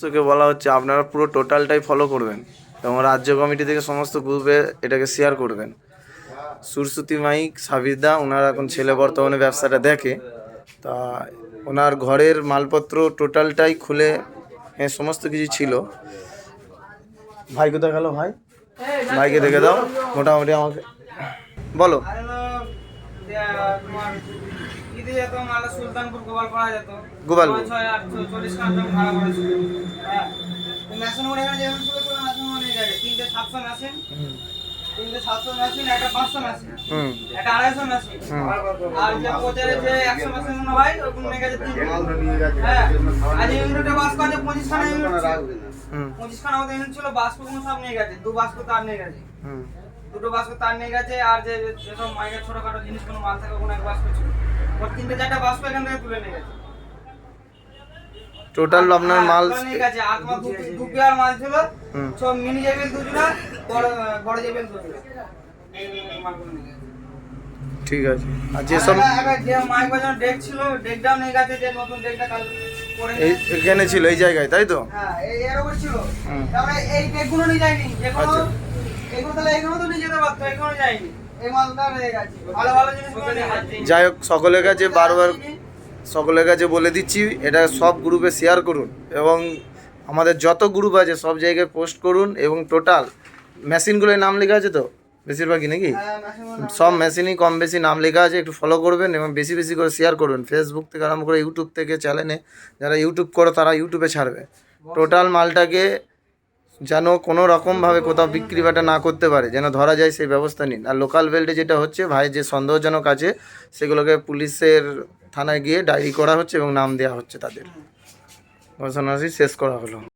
সদস্যকে বলা হচ্ছে আপনারা পুরো টোটালটাই ফলো করবেন। এবং রাজ্য কমিটি থেকে সমস্ত গ্রুপে এটাকে শেয়ার করবেন। সুরসুতি মাইক সাবিদা ওনার এখন ছেলে বর্তমানে ব্যবসাটা দেখে। তা ওনার ঘরের মালপত্র টোটালটাই খুলে এ, সমস্ত কিছু ছিল। ভাই কোথায় গেল ভাই? ভাইকে দেখে দাও। মোটামুটি আমাকে বলো। আর ঈদে যেত মালদা সুলতানপুর গোপালপাড়া যেত। গোপালপুর। ছয় আট চল্লিশ খান ভাড়া করেছিল। হ্যাঁ তো মেশিন মোড়ে এখানে যেমন ছিল তো মেশিন মোড়ে নিয়ে গেছে। তিনটে সাতশো মেশিন তিনটে সাতশো মেশিন একটা পাঁচশো মেশিন একটা আড়াইশো মেশিন আর যে যে একশো মেশিন মনে হয় ওরকম নিয়ে গেছে। তিনটে হ্যাঁ আর এই ইউনিটে বাস করে পঁচিশ খানা ইউনিট। ছিল ইউনিট বাসগুলো সব নিয়ে গেছে। দু বাস্ক তার নিয়ে গেছে। হুম। দুটো বাস্ক তার নিয়ে গেছে আর যে যেসব মাইকের ছোটখাটো জিনিস কোনো মাল থাকে ওখানে এক বাস্ক ছিল। ওর তিনটে চারটা বাস্ক এখান থেকে তুলে নিয়ে গেছে। টোটাল আপনার মাল আর তোমার দু দু পেয়ার মাল ছিল। সব মিনি জেবেল দুজনা বড় বড় জেবেল দুজনা। ঠিক আছে। আর একটা- একটা যে মাইক বাজানো ডেক ছিল ডেকটাও নিয়ে গেছে যে নতুন ডেকটা কাল এখানে ছিল এই জায়গায় তাই তো? হ্যাঁ এই এর ছিল। তারপরে এই ডেকগুলো নিয়ে যায়নি। যেগুলো আচ্ছা। তাহলে তো নিয়ে যেতে পারতো যাই হোক সকলের কাছে বারবার সকলের কাছে বলে দিচ্ছি এটা সব গ্রুপে শেয়ার করুন এবং আমাদের যত গ্রুপ আছে সব জায়গায় পোস্ট করুন এবং টোটাল মেশিনগুলোর নাম লেখা আছে তো? বেশিরভাগই নাকি? হ্যাঁ, সব মেশিনই কম বেশি নাম লেখা আছে একটু ফলো করবেন এবং বেশি বেশি করে শেয়ার করুন। ফেসবুক থেকে আরম্ভ করে ইউটিউব থেকে চ্যানেলে যারা ইউটিউব করো তারা ইউটিউবে ছাড়বে। টোটাল মালটাকে যেন কোনো রকমভাবে কোথাও বিক্রি বাটা না করতে পারে, যেন ধরা যায় সেই ব্যবস্থা নিন। আর লোকাল বেল্টে যেটা হচ্ছে, ভাই যে সন্দেহজনক আছে, সেগুলোকে পুলিশের থানায় গিয়ে ডায়েরি করা হচ্ছে এবং নাম দেওয়া হচ্ছে তাদের। ঘোষণাটি শেষ করা হলো।